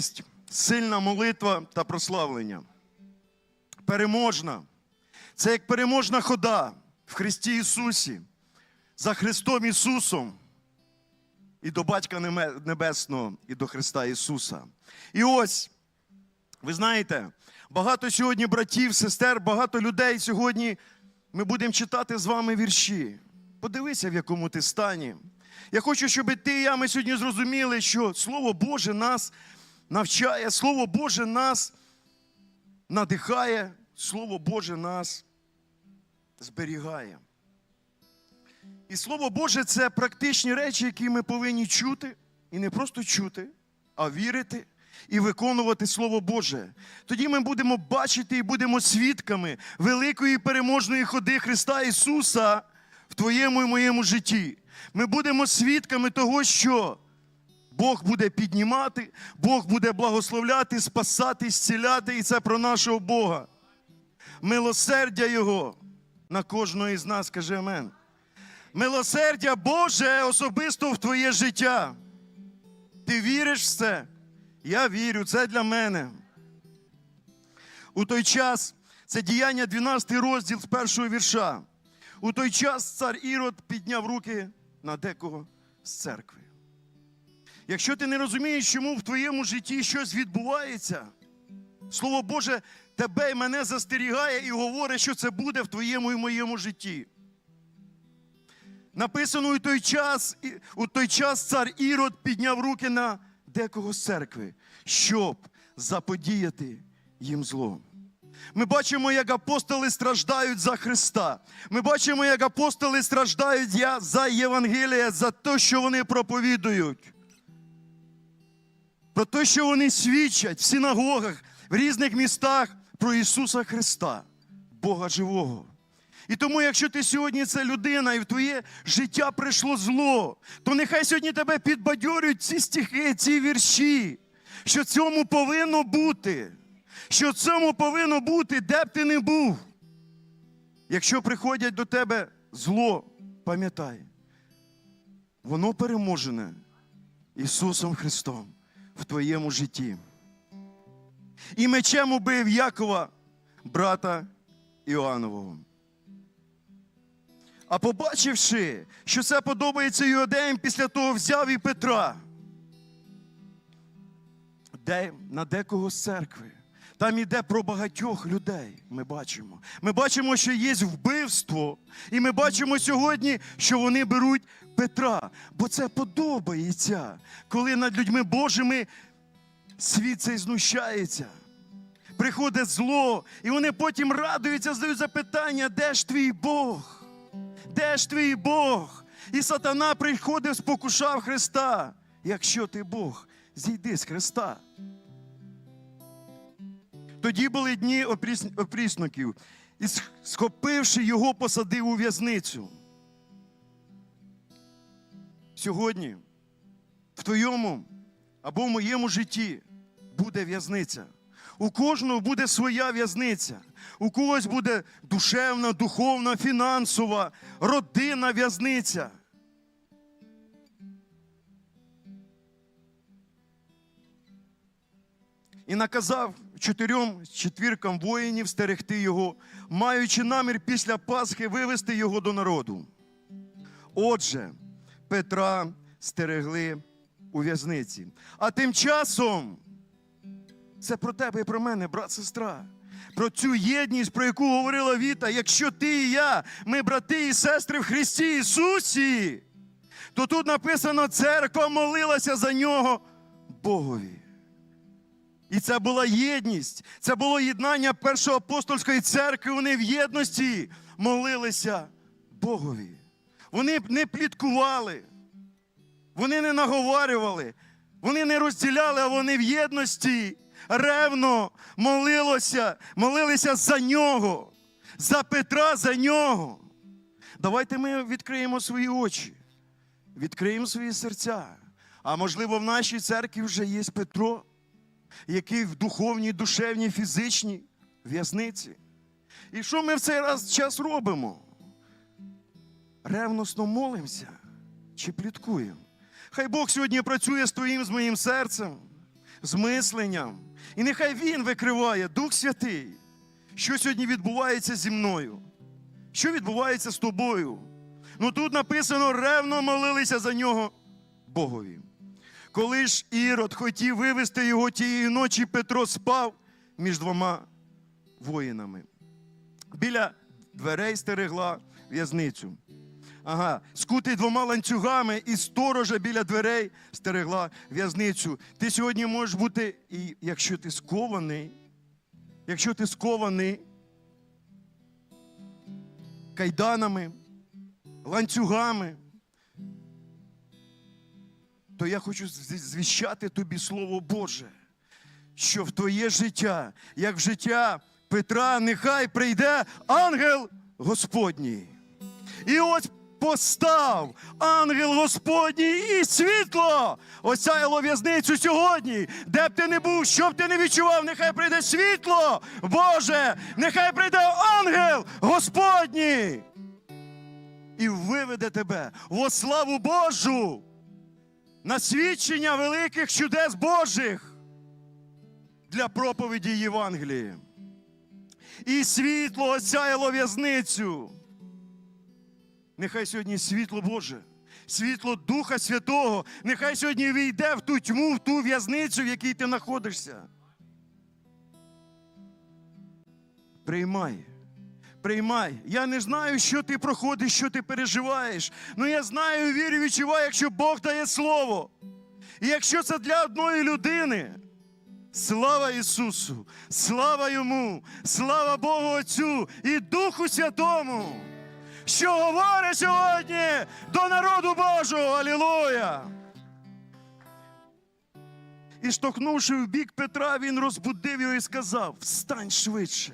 Важливість, сильна молитва та прославлення. Переможна. Це як переможна хода в Христі Ісусі, за Христом Ісусом і до Батька Небесного, і до Христа Ісуса. І ось, ви знаєте, багато сьогодні братів, сестер, багато людей сьогодні ми будемо читати з вами вірші. Подивися, в якому ти стані. Я хочу, щоб ти і я ми сьогодні зрозуміли, що Слово Боже нас навчає, Слово Боже нас надихає, Слово Боже нас зберігає. І Слово Боже це практичні речі, які ми повинні чути, і не просто чути, а вірити і виконувати Слово Боже. Тоді ми будемо бачити і будемо свідками великої переможної ходи Христа Ісуса в твоєму і моєму житті. Ми будемо свідками того, що Бог буде піднімати, Бог буде благословляти, спасати, зціляти, і це про нашого Бога. Милосердя Його на кожного із нас, скажи Амен. Милосердя Боже особисто в твоє життя. Ти віриш в це? Я вірю, це для мене. У той час, це діяння 12 розділ з першого вірша. У той час цар Ірод підняв руки на декого з церкви. Якщо ти не розумієш, чому в твоєму житті щось відбувається, Слово Боже тебе і мене застерігає і говорить, що це буде в твоєму і моєму житті. Написано у той час, у той час цар Ірод підняв руки на декого з церкви, щоб заподіяти їм зло. Ми бачимо, як апостоли страждають за Христа. Ми бачимо, як апостоли страждають за Євангеліє, за те, що вони проповідують. Про те, що вони свідчать в синагогах, в різних містах про Ісуса Христа, Бога живого. І тому, якщо ти сьогодні це людина і в твоє життя прийшло зло, то нехай сьогодні тебе підбадьорюють ці стихи, ці вірші, що цьому повинно бути, що цьому повинно бути, де б ти не був. Якщо приходять до тебе зло, пам'ятай, воно переможене Ісусом Христом в твоєму житті. І мечем убив Якова, брата Іоаннового. А побачивши, що це подобається Юдеям, після того взяв і Петра. Де, на декого з церкви. Там іде про багатьох людей. Ми бачимо. Ми бачимо, що є вбивство, і ми бачимо сьогодні, що вони беруть Петра. Бо це подобається, коли над людьми Божими світ цей знущається. Приходить зло, і вони потім радуються, задають запитання, де ж твій Бог? Де ж твій Бог? І сатана приходив, спокушав Христа. Якщо ти Бог, зійди з Христа. Тоді були дні опріс- опрісноків, і схопивши його, посадив у в'язницю. Сьогодні в твоєму або в моєму житті буде в'язниця. У кожного буде своя в'язниця. У когось буде душевна, духовна, фінансова, родинна в'язниця. І наказав чотирьом четвіркам воїнів стерегти його, маючи намір після Пасхи вивести його до народу. Отже, Петра стерегли у в'язниці. А тим часом це про тебе і про мене, брат, сестра. Про цю єдність, про яку говорила Віта. Якщо ти і я, ми брати і сестри в Христі Ісусі, то тут написано, церква молилася за нього Богові. І це була єдність, це було єднання першої апостольської церкви. Вони в єдності молилися Богові. Вони не пліткували, вони не наговарювали, вони не розділяли, а вони в єдності ревно молилося, молилися за нього, за Петра, за нього. Давайте ми відкриємо свої очі, відкриємо свої серця. А можливо, в нашій церкві вже є Петро, який в духовній, душевній, фізичній в'язниці. І що ми в цей раз час робимо? Ревносно молимося чи пліткуємо? Хай Бог сьогодні працює з твоїм, з моїм серцем. з мисленням. І нехай Він викриває, Дух Святий, що сьогодні відбувається зі мною, що відбувається з тобою. Ну тут написано, ревно молилися за нього Богові. Коли ж Ірод хотів вивести його тієї ночі, Петро спав між двома воїнами. Біля дверей стерегла в'язницю. Ага, скутий двома ланцюгами і сторожа біля дверей стерегла в'язницю. Ти сьогодні можеш бути, і якщо ти скований, якщо ти скований кайданами, ланцюгами, то я хочу звіщати тобі Слово Боже, що в твоє життя, як в життя Петра, нехай прийде ангел Господній. І ось постав ангел Господній і світло! Осяяло в'язницю сьогодні, де б ти не був, що б ти не відчував, нехай прийде світло Боже, нехай прийде ангел Господній! І виведе тебе во славу Божу на свідчення великих чудес Божих для проповіді Євангелії. І світло осяяло в'язницю. Нехай сьогодні світло Боже, світло Духа Святого, нехай сьогодні війде в ту тьму, в ту в'язницю, в якій ти знаходишся. Приймай. Приймай. Я не знаю, що ти проходиш, що ти переживаєш. але я знаю, вірю, відчуваю, якщо Бог дає слово. І якщо це для одної людини, слава Ісусу, слава Йому, слава Богу Отцю і Духу Святому, що говорить сьогодні до народу Божого. Алілуя! І штовхнувши в бік Петра, він розбудив його і сказав: Встань швидше.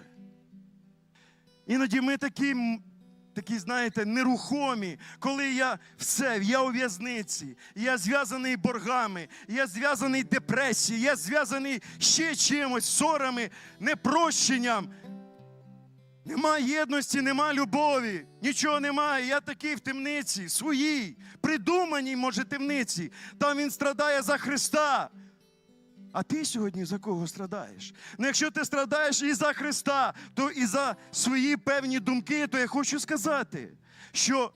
Іноді ми такі, такі, знаєте, нерухомі, коли я все, я у в'язниці, я зв'язаний боргами, я зв'язаний депресією, я зв'язаний ще чимось, ссорами, непрощенням. Нема єдності, нема любові, нічого немає. Я такий в темниці, своїй, придуманій, може, темниці. Там він страдає за Христа. А ти сьогодні за кого страдаєш? Ну, якщо ти страдаєш і за Христа, то і за свої певні думки, то я хочу сказати, що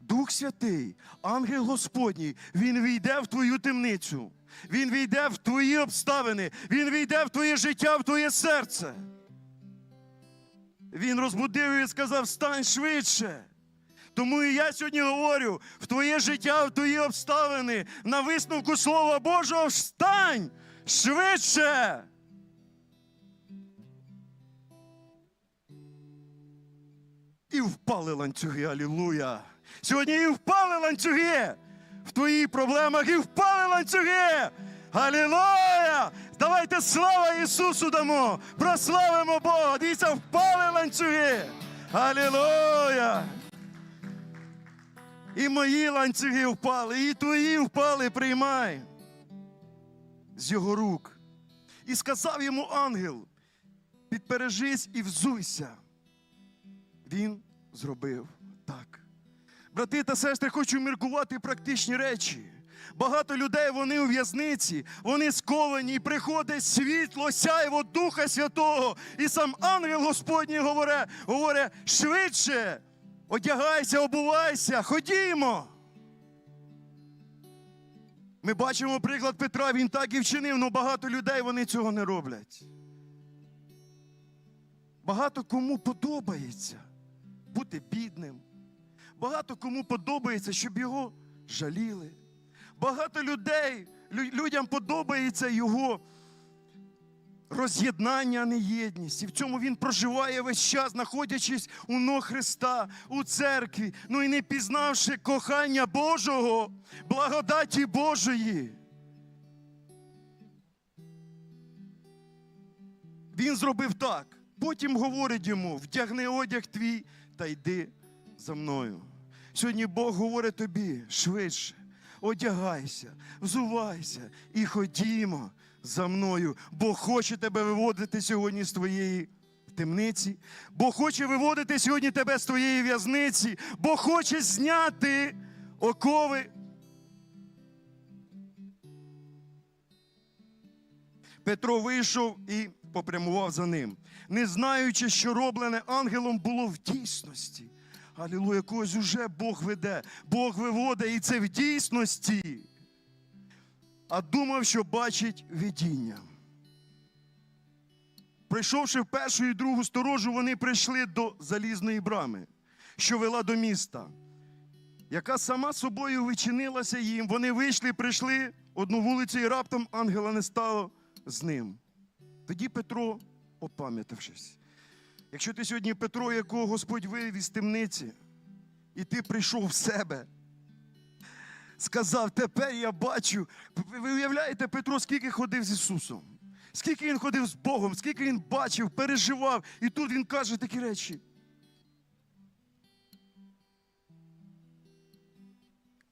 Дух Святий, ангел Господній, він війде в твою темницю, він війде в твої обставини, він війде в твоє життя, в твоє серце. Він розбудив і сказав: стань швидше. Тому і я сьогодні говорю в твоє життя, в твої обставини, на висновку Слова Божого встань швидше. І впали ланцюги, алілуя. Сьогодні і впали ланцюги в твоїх проблемах, і впали ланцюги. Алілуя! Давайте слава Ісусу дамо! Прославимо Бога! Дивіться, впали ланцюги! Алілуя! І мої ланцюги впали, і твої впали, приймай з його рук. І сказав йому ангел: підпережись і взуйся. Він зробив так. Брати та сестри, хочу міркувати практичні речі. Багато людей вони у в'язниці, вони сковані, і приходить світло, сяйво Духа Святого. І сам ангел Господній говорить, говорить швидше, одягайся, обувайся, ходімо. Ми бачимо приклад Петра, він так і вчинив, але багато людей вони цього не роблять. Багато кому подобається бути бідним. Багато кому подобається, щоб його жаліли. Багато людей, людям подобається його роз'єднання, а не єдність. І в цьому він проживає весь час, знаходячись у ног Христа, у церкві, ну і не пізнавши кохання Божого, благодаті Божої. Він зробив так. Потім говорить йому: вдягни одяг твій та йди за мною. Сьогодні Бог говорить тобі швидше. Одягайся, взувайся і ходімо за мною. Бог хоче тебе виводити сьогодні з твоєї темниці. Бог хоче виводити сьогодні тебе з твоєї в'язниці. Бог хоче зняти окови. Петро вийшов і попрямував за ним, не знаючи, що роблене ангелом було в дійсності. Алілуя, когось уже Бог веде, Бог виводить, і це в дійсності. А думав, що бачить видіння. Прийшовши в першу і другу сторожу, вони прийшли до залізної брами, що вела до міста, яка сама собою вичинилася їм. Вони вийшли, прийшли одну вулицю, і раптом ангела не стало з ним. Тоді Петро, опам'ятавшись, якщо ти сьогодні Петро, якого Господь вивів із темниці, і ти прийшов в себе, сказав, тепер я бачу. Ви уявляєте, Петро, скільки ходив з Ісусом? Скільки він ходив з Богом, скільки він бачив, переживав, і тут він каже такі речі.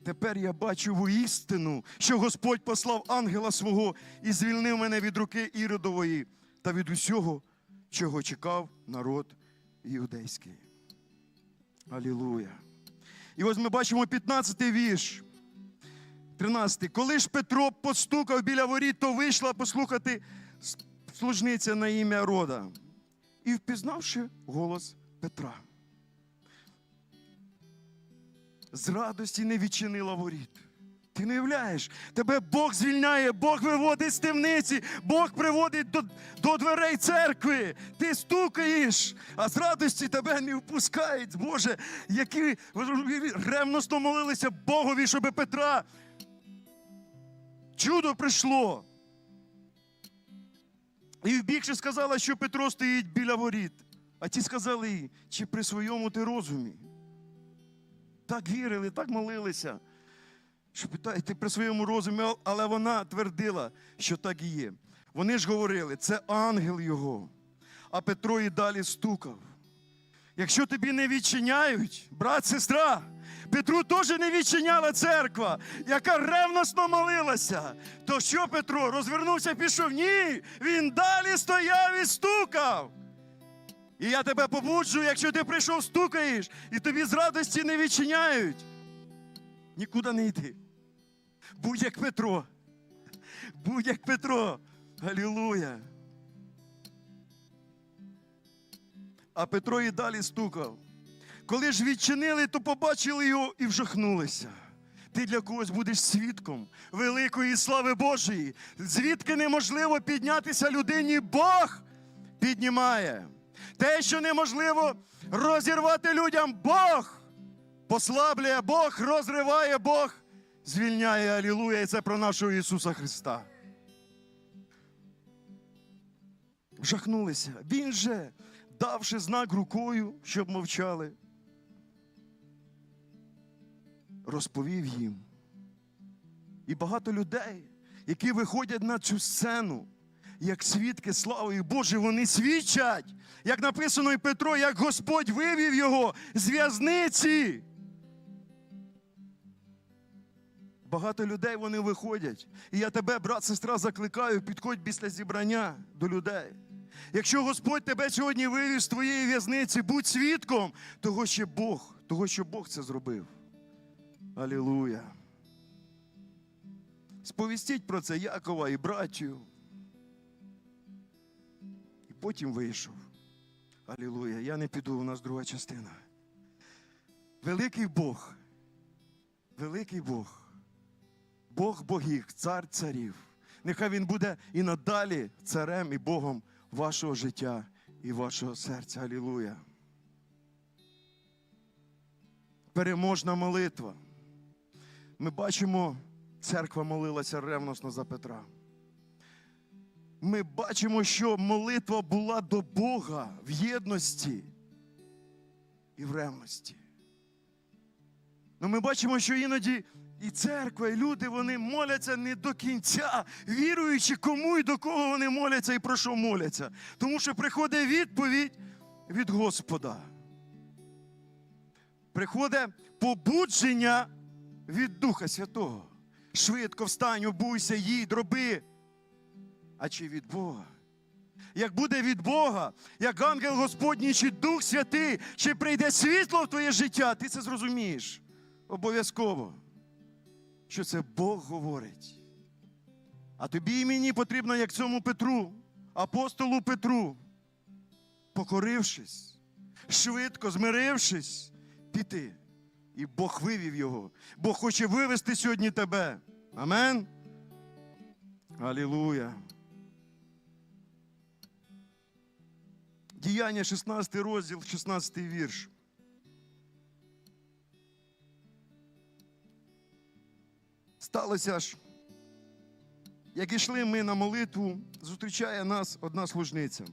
Тепер я бачу воістину, що Господь послав ангела свого і звільнив мене від руки Іродової та від усього, чого чекав народ іудейський. Алілуя. І ось ми бачимо 15-й вірш. 13. Коли ж Петро постукав біля воріт, то вийшла послухати служниця на ім'я Рода. І впізнавши голос Петра. З радості не відчинила воріт. Ти не уявляєш, тебе Бог звільняє, Бог виводить з темниці, Бог приводить до, до дверей церкви. Ти стукаєш, а з радості тебе не впускають. Боже, які ревностно молилися Богові, щоб Петра чудо прийшло. І вбігши сказала, що Петро стоїть біля воріт. А ті сказали їй, чи при своєму ти розумі? Так вірили, так молилися. Що ти при своєму розумі, але вона твердила, що так і є. Вони ж говорили, це ангел його. А Петро і далі стукав. Якщо тобі не відчиняють, брат, сестра, Петру теж не відчиняла церква, яка ревносно молилася. То що Петро розвернувся пішов? Ні, він далі стояв і стукав. І я тебе побуджу, якщо ти прийшов, стукаєш, і тобі з радості не відчиняють. Нікуди не йди. Будь як Петро. Будь як Петро. Алілуя. А Петро і далі стукав. Коли ж відчинили, то побачили його і вжахнулися. Ти для когось будеш свідком великої слави Божої, звідки неможливо піднятися людині, Бог піднімає. Те, що неможливо розірвати людям, Бог послаблює, Бог розриває, Бог звільняє. Алілуя. І це про нашого Ісуса Христа. Вжахнулися. Він же, давши знак рукою, щоб мовчали, розповів їм. І багато людей, які виходять на цю сцену, як свідки слави Божої, вони свідчать, як написано і Петро, як Господь вивів його з в'язниці. Багато людей вони виходять. І я тебе, брат, сестра, закликаю, підходь після зібрання до людей. Якщо Господь тебе сьогодні вивів з твоєї в'язниці, будь свідком того, що Бог, того, що Бог це зробив. Алілуя. Сповістіть про це Якова і братію. І потім вийшов. Алілуя. Я не піду, у нас друга частина. Великий Бог. Великий Бог. Бог богів, цар царів. Нехай він буде і надалі царем і Богом вашого життя і вашого серця. Алілуя. Переможна молитва. Ми бачимо, церква молилася ревносно за Петра. Ми бачимо, що молитва була до Бога в єдності і в ревності. Ну, ми бачимо, що іноді і церква, і люди вони моляться не до кінця, віруючи, кому і до кого вони моляться і про що моляться. Тому що приходить відповідь від Господа. Приходить побудження від Духа Святого. Швидко встань, обуйся, їдь, роби. А чи від Бога? Як буде від Бога, як ангел Господній, чи Дух Святий, чи прийде світло в твоє життя, ти це зрозумієш обов'язково, що це Бог говорить. А тобі і мені потрібно, як цьому Петру, апостолу Петру, покорившись, швидко змирившись, піти. І Бог вивів його. Бог хоче вивести сьогодні тебе. Амен. Алілуя. Діяння 16 розділ, 16 вірш. Сталося ж, як ішли ми на молитву, зустрічає нас одна служниця.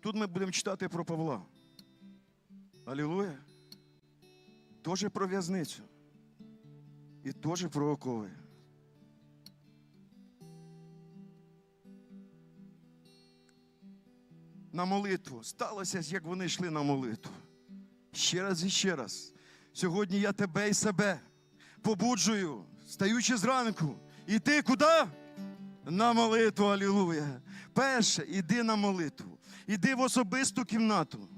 Тут ми будемо читати про Павла. Алілуя. Тоже про в'язницю. І теж про окови. На молитву. Сталося, як вони йшли на молитву. Ще раз і ще раз. Сьогодні я тебе і себе побуджую, стаючи зранку. Іти куди? На молитву, алілуя. Перше, іди на молитву. Іди в особисту кімнату.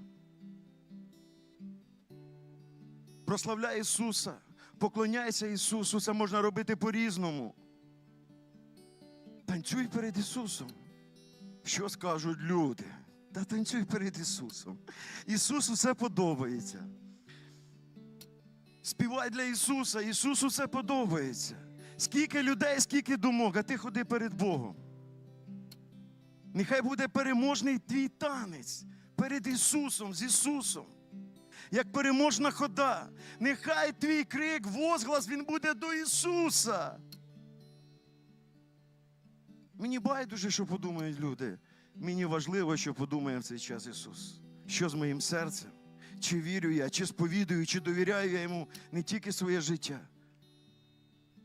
Прославляй Ісуса, поклоняйся Ісусу. Це можна робити по-різному. Танцюй перед Ісусом. Що скажуть люди? Та танцюй перед Ісусом. Ісусу все подобається. Співай для Ісуса, Ісусу все подобається. Скільки людей, скільки думок, а ти ходи перед Богом. Нехай буде переможний твій танець перед Ісусом, з Ісусом. Як переможна хода. Нехай твій крик, возглас, він буде до Ісуса. Мені байдуже, що подумають люди. Мені важливо, що подумає в цей час Ісус. Що з моїм серцем? Чи вірю я, чи сповідую, чи довіряю я йому не тільки своє життя.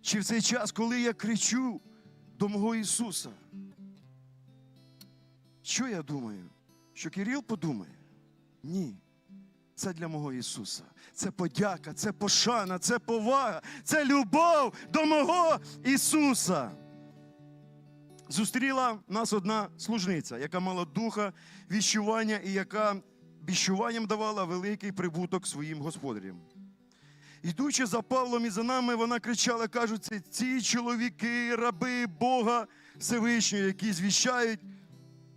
Чи в цей час, коли я кричу до мого Ісуса? Що я думаю? Що Кирил подумає? Ні. Це для мого Ісуса. Це подяка, це пошана, це повага, це любов до мого Ісуса. Зустріла нас одна служниця, яка мала духа віщування і яка віщуванням давала великий прибуток своїм господарям. Йдучи за Павлом і за нами, вона кричала, кажуть, ці чоловіки, раби Бога Всевишнього, які звіщають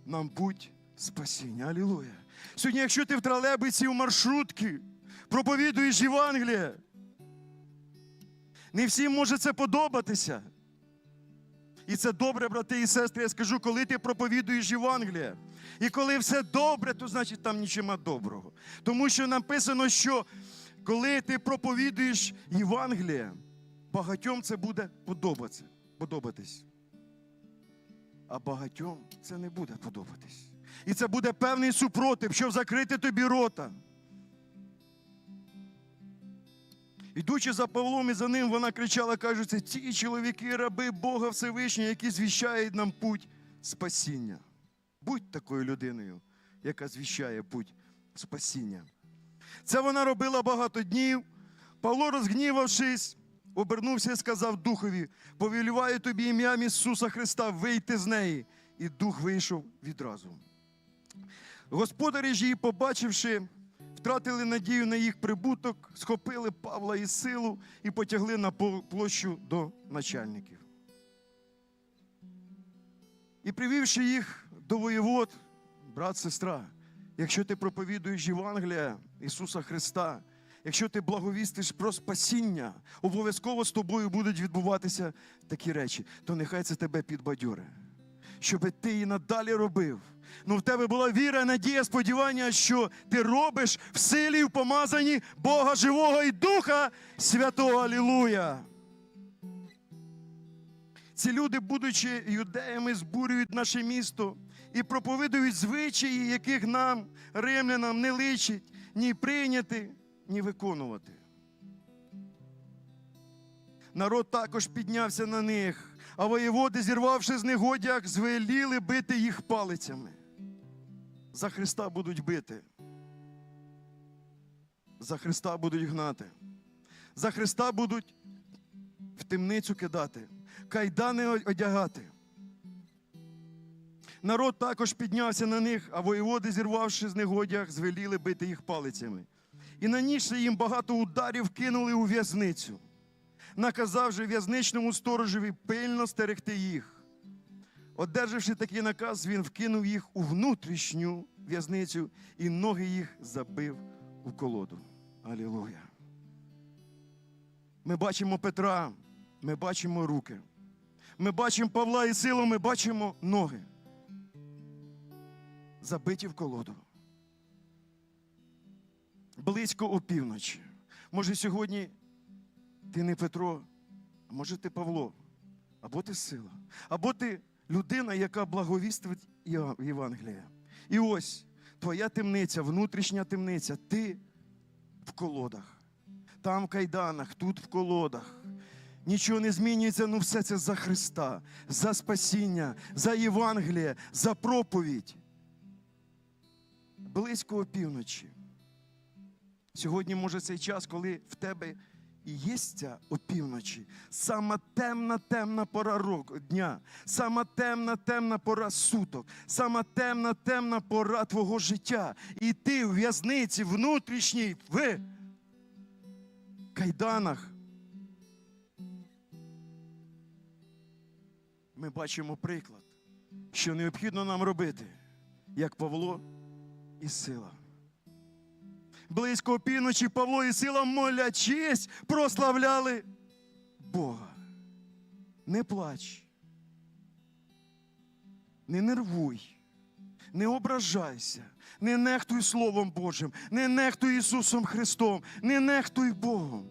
нам путь спасіння. Алілуя. Сьогодні, якщо ти в тролейбусі в маршрутки проповідуєш Євангеліє, не всім може це подобатися. І це добре, брати і сестри, я скажу, коли ти проповідуєш Євангеліє. І коли все добре, то значить там нічого доброго. Тому що написано, що коли ти проповідуєш Євангеліє, багатьом це буде подобатися, подобатись. А багатьом це не буде подобатись. І це буде певний супротив, щоб закрити тобі рота. Ідучи за Павлом і за ним, вона кричала, кажуть, ці чоловіки, раби Бога Всевишнього, які звіщають нам путь спасіння. Будь такою людиною, яка звіщає путь спасіння. Це вона робила багато днів. Павло, розгнівавшись, обернувся і сказав духові: повілюваю тобі ім'ям Ісуса Христа, вийти з неї. І дух вийшов відразу. Господарі ж її, побачивши, втратили надію на їх прибуток, схопили Павла і силу і потягли на площу до начальників. І привівши їх до воєвод, брат, сестра, якщо ти проповідуєш Євангелія Ісуса Христа, якщо ти благовістиш про спасіння, обов'язково з тобою будуть відбуватися такі речі, то нехай це тебе підбадьоре, щоб ти і надалі робив. Ну, в тебе була віра, надія, сподівання, що ти робиш в силі, в помазанні Бога живого і Духа Святого. Алілуя! Ці люди, будучи юдеями, збурюють наше місто і проповідують звичаї, яких нам, римлянам, не личить ні прийняти, ні виконувати. Народ також піднявся на них, а воєводи, зірвавши з них звеліли бити їх палицями. За Христа будуть бити. За Христа будуть гнати. За Христа будуть в темницю кидати, кайдани одягати. Народ також піднявся на них, а воєводи, зірвавши з них звеліли бити їх палицями. І нанісши їм багато ударів, кинули у в'язницю. наказав же в'язничному сторожеві пильно стерегти їх. Одержавши такий наказ, він вкинув їх у внутрішню в'язницю і ноги їх забив у колоду. Алілуя. Ми бачимо Петра, ми бачимо руки. Ми бачимо Павла і силу, ми бачимо ноги. Забиті в колоду. Близько опівночі. Може, сьогодні ти не Петро, а може ти Павло, або ти сила, або ти людина, яка благовістить Євангелія. І ось твоя темниця, внутрішня темниця, ти в колодах, там в кайданах, тут в колодах. Нічого не змінюється, ну все це за Христа, за спасіння, за Євангеліє, за проповідь. Близько опівночі. Сьогодні може цей час, коли в тебе і є опівночі, сама темна, темна пора року, дня, сама темна, темна пора суток, сама темна, темна пора твого життя. І ти в в'язниці внутрішній, в кайданах. Ми бачимо приклад, що необхідно нам робити, як Павло і сила. Близько опівночі Павло і сила, молячись, прославляли Бога. Не плач, не нервуй, не ображайся, не нехтуй Словом Божим, не нехтуй Ісусом Христом, не нехтуй Богом.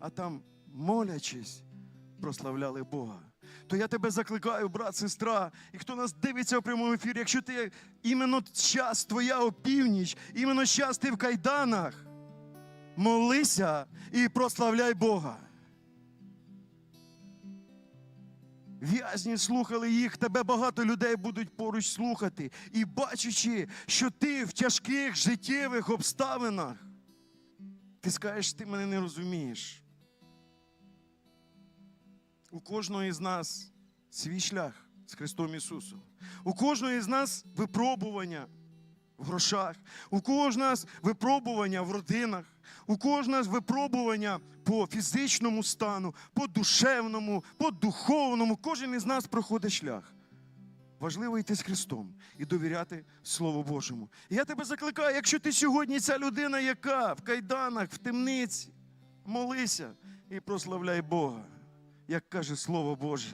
А там, молячись, прославляли Бога. То я тебе закликаю, брат, сестра, і хто нас дивиться у прямому ефірі, якщо ти іменно час твоя опівніч, іменно час ти в кайданах, молися і прославляй Бога. В'язні слухали їх, тебе багато людей будуть поруч слухати. І бачачи, що ти в тяжких життєвих обставинах, ти скажеш, ти мене не розумієш. У кожного із нас свій шлях з Христом Ісусом. У кожного із нас випробування в грошах, у кожного з випробування в родинах, у кожного з випробування по фізичному стану, по душевному, по духовному. Кожен із нас проходить шлях. Важливо йти з Христом і довіряти Слову Божому. Я тебе закликаю, якщо ти сьогодні ця людина, яка в кайданах, в темниці, молися і прославляй Бога як каже Слово Боже.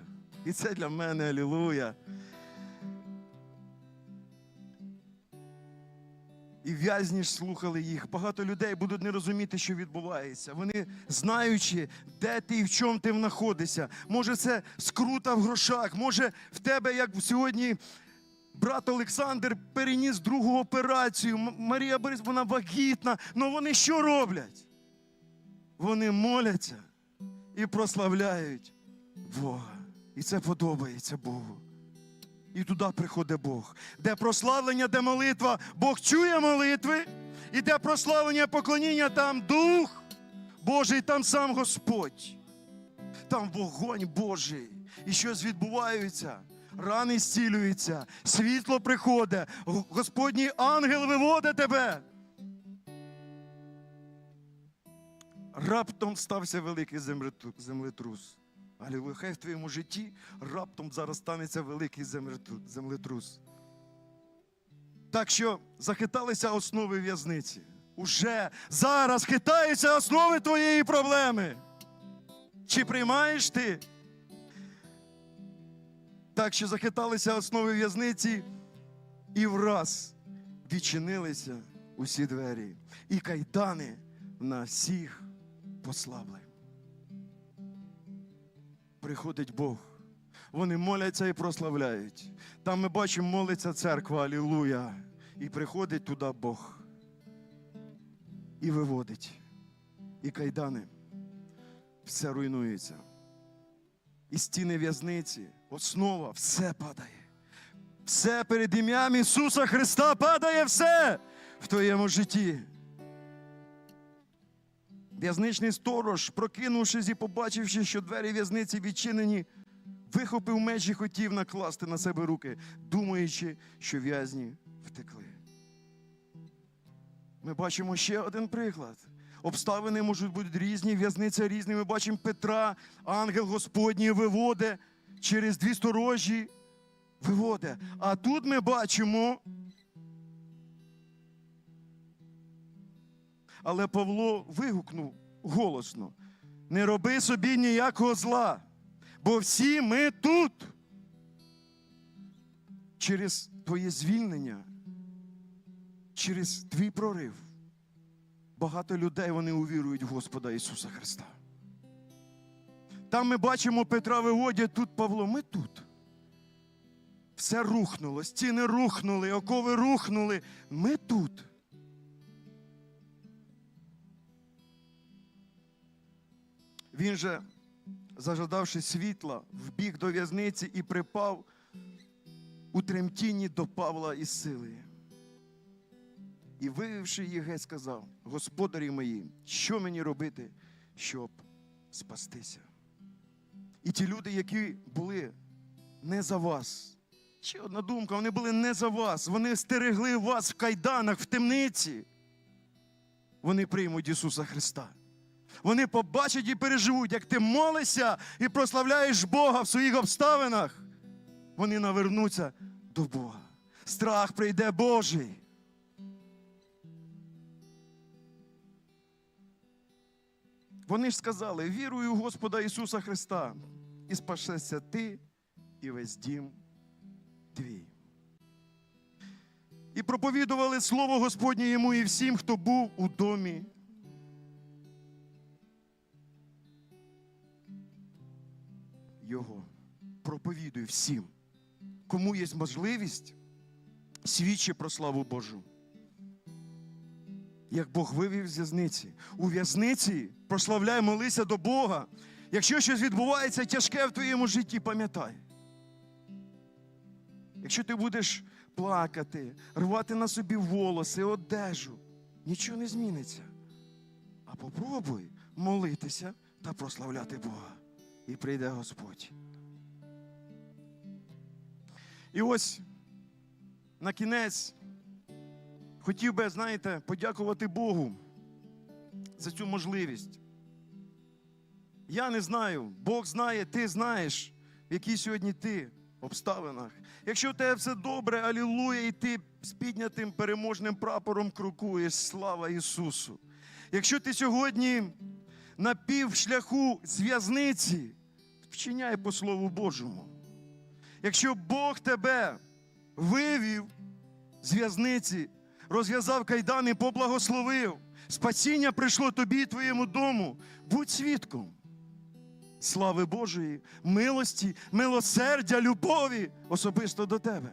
І це для мене алілуя. І в'язні ж слухали їх. Багато людей будуть не розуміти, що відбувається. Вони знаючи, де ти і в чому ти знаходишся. Може, це скрута в грошах, може в тебе, як сьогодні брат Олександр переніс другу операцію. Марія Борис, вона вагітна. Ну вони що роблять? Вони моляться і прославляють Бога. І це подобається Богу. І туди приходить Бог. Де прославлення, де молитва, Бог чує молитви, і де прославлення, поклоніння, там Дух Божий, там сам Господь. Там вогонь Божий. І щось відбувається. Рани зцілюються, світло приходить, Господній ангел виводить тебе. Раптом стався великий землетрус. Алілуя, хай в твоєму житті раптом зараз станеться великий землетрус. Так що захиталися основи в'язниці. Уже зараз хитаються основи твоєї проблеми. Чи приймаєш ти? Так що захиталися основи в'язниці, і враз відчинилися усі двері, і кайдани на всіх послабли. Приходить Бог. Вони моляться і прославляють. Там ми бачимо, молиться церква, Алілуя. І приходить туди Бог. І виводить. І кайдани. Все руйнується. І стіни в'язниці, основа, все падає. Все перед ім'ям Ісуса Христа падає все в твоєму житті. В'язничний сторож, прокинувшись і побачивши, що двері в'язниці відчинені, вихопив меч і хотів накласти на себе руки, думаючи, що в'язні втекли. Ми бачимо ще один приклад. обставини можуть бути різні, в'язниця різні. Ми бачимо Петра, ангел Господній виводить через дві сторожі, виводить. А тут ми бачимо. Але Павло вигукнув голосно: не роби собі ніякого зла, бо всі ми тут. Через твоє звільнення, через твій прорив, багато людей вони увірують в Господа Ісуса Христа. Там ми бачимо Петра виводять, тут Павло, ми тут. Все рухнуло, стіни рухнули, окови рухнули. Ми тут. Він же, зажадавши світла, вбіг до в'язниці і припав у тремтінні до Павла із сили. І вивівши геть, сказав: Господарі мої, що мені робити, щоб спастися? І ті люди, які були не за вас. Ще одна думка, вони були не за вас. Вони стерегли вас в кайданах, в темниці. Вони приймуть Ісуса Христа. Вони побачать і переживуть, як ти молишся і прославляєш Бога в своїх обставинах. Вони навернуться до Бога. Страх прийде Божий. Вони ж сказали: вірую в Господа Ісуса Христа, і спасешся ти і весь дім твій. І проповідували слово Господнє йому і всім, хто був у домі. Проповідуй всім, кому є можливість, свідчи про славу Божу. Як Бог вивів з в'язниці. У в'язниці прославляй, молися до Бога. Якщо щось відбувається тяжке в твоєму житті, пам'ятай. Якщо ти будеш плакати, рвати на собі волоси, одежу, нічого не зміниться. А попробуй молитися та прославляти Бога. І прийде Господь. І ось на кінець хотів би, знаєте, подякувати Богу за цю можливість. Я не знаю, Бог знає, ти знаєш, в якій сьогодні ти обставинах. Якщо у тебе все добре, алілуя, і ти з піднятим переможним прапором крокуєш, слава Ісусу. Якщо ти сьогодні на півшляху з в'язниці, вчиняй по Слову Божому. Якщо Бог тебе вивів з в'язниці, розв'язав кайдани, поблагословив, спасіння прийшло тобі і твоєму дому, будь свідком. Слави Божої, милості, милосердя, любові особисто до тебе.